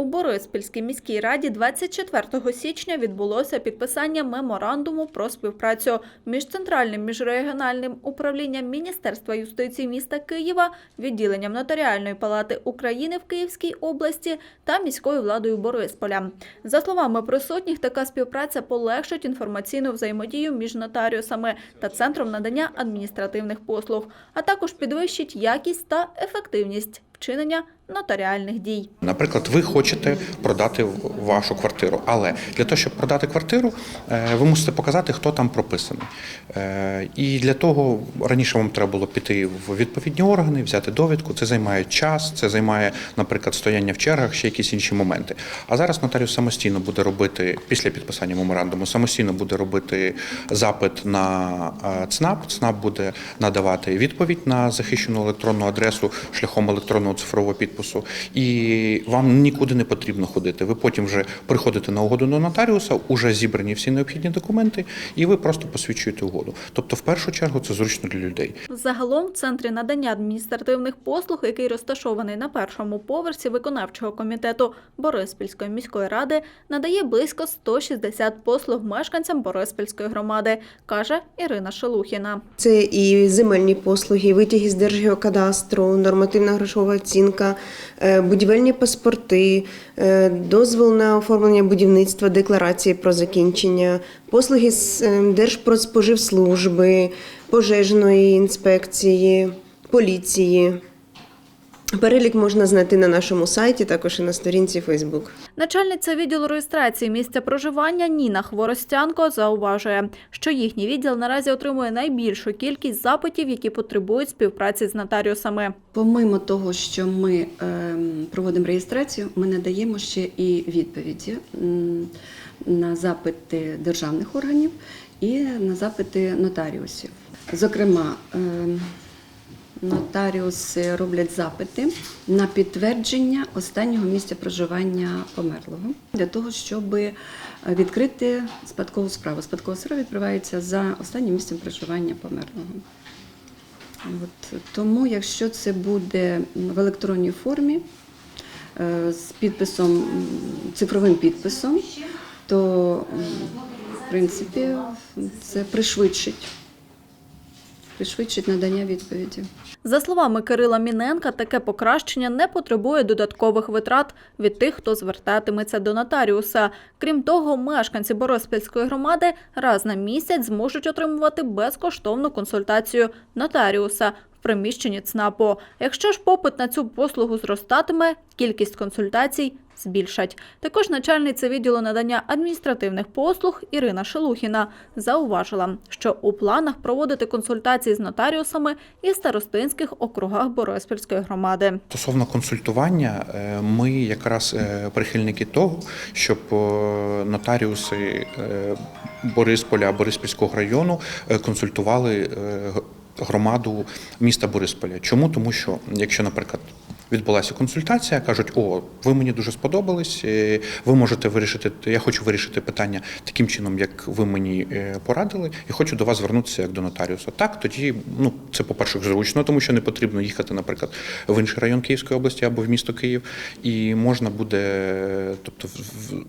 У Бориспільській міській раді 24 січня відбулося підписання меморандуму про співпрацю між центральним міжрегіональним управлінням Міністерства юстиції міста Києва, відділенням Нотаріальної палати України в Київській області та міською владою Борисполя. За словами присутніх, така співпраця полегшить інформаційну взаємодію між нотаріусами та центром надання адміністративних послуг, а також підвищить якість та ефективність вчинення нотаріальних дій. Наприклад, ви хочете продати вашу квартиру, але для того, щоб продати квартиру, е, ви мусите показати, хто там прописаний. Е, І для того раніше вам треба було піти в відповідні органи, взяти довідку. Це займає час, це займає, наприклад, стояння в чергах, ще якісь інші моменти. А зараз нотаріус самостійно буде робити після підписання меморандуму, самостійно буде робити запит на е, ЦНАП. ЦНАП буде надавати відповідь на захищену електронну адресу шляхом електронного цифрового підпису. І вам нікуди не потрібно ходити. Ви потім вже приходите на угоду до нотаріуса, уже зібрані всі необхідні документи, і ви просто посвідчуєте угоду. Тобто, в першу чергу, це зручно для людей. Загалом в центрі надання адміністративних послуг, який розташований на першому поверсі виконавчого комітету Бориспільської міської ради, надає близько 160 послуг мешканцям Бориспільської громади, каже Ірина Шелухіна. Це і земельні послуги, витяги з держгеокадастру, нормативна грошова оцінка, будівельні паспорти, е, дозвіл на оформлення будівництва, декларації про закінчення, послуги з е, Держпродспоживслужби, пожежної інспекції, поліції. Перелік можна знайти на нашому сайті, також і на сторінці Facebook. Начальниця відділу реєстрації місця проживання Ніна Хворостянко зауважує, що їхній відділ наразі отримує найбільшу кількість запитів, які потребують співпраці з нотаріусами. Помимо того, що ми ем, проводимо реєстрацію, ми надаємо ще і відповіді на запити державних органів і на запити нотаріусів. Зокрема, ем, нотаріуси роблять запити на підтвердження останнього місця проживання померлого для того, щоб відкрити спадкову справу. Спадкова справа відкривається за останнім місцем проживання померлого. От, тому, якщо це буде в електронній формі е, з підписом, цифровим підписом, то в принципі це пришвидшить, пришвидшить надання відповіді. За словами Кирила Міненка, таке покращення не потребує додаткових витрат від тих, хто звертатиметься до нотаріуса. Крім того, мешканці Бориспільської громади раз на місяць зможуть отримувати безкоштовну консультацію нотаріуса в приміщенні ЦНАПу. Якщо ж попит на цю послугу зростатиме, кількість консультацій збільшать. Також начальниця відділу надання адміністративних послуг Ірина Шелухіна зауважила, що у планах проводити консультації з нотаріусами і старостинських округах Бориспільської громади. Стосовно консультування, е, ми якраз е, прихильники того, щоб е, нотаріуси Борисполя, Бориспільського району консультували громаду міста Борисполя. Чому? Тому що, якщо, наприклад, Відбулася консультація, кажуть, о, ви мені дуже сподобались. е, Ви можете вирішити. Я хочу вирішити питання таким чином, як ви мені е, порадили, і хочу до вас звернутися як до нотаріуса. Так, тоді ну це по-перше зручно, тому що не потрібно їхати, наприклад, в інший район Київської області або в місто Київ, і можна буде, тобто, в-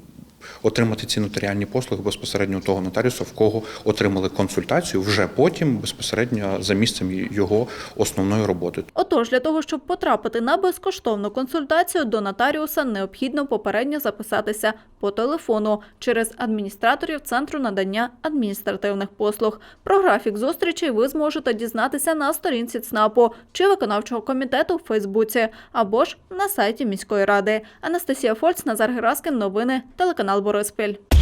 отримати ці нотаріальні послуги безпосередньо у того нотаріуса, в кого отримали консультацію вже потім безпосередньо за місцем його основної роботи. Отож, для того, щоб потрапити на безкоштовну консультацію до нотаріуса, необхідно попередньо записатися по телефону через адміністраторів Центру надання адміністративних послуг. Про графік зустрічей ви зможете дізнатися на сторінці ЦНАПу чи виконавчого комітету в Фейсбуці або ж на сайті міської ради. Анастасія Фольц, Назар Гераскін, новини, телеканал borou o.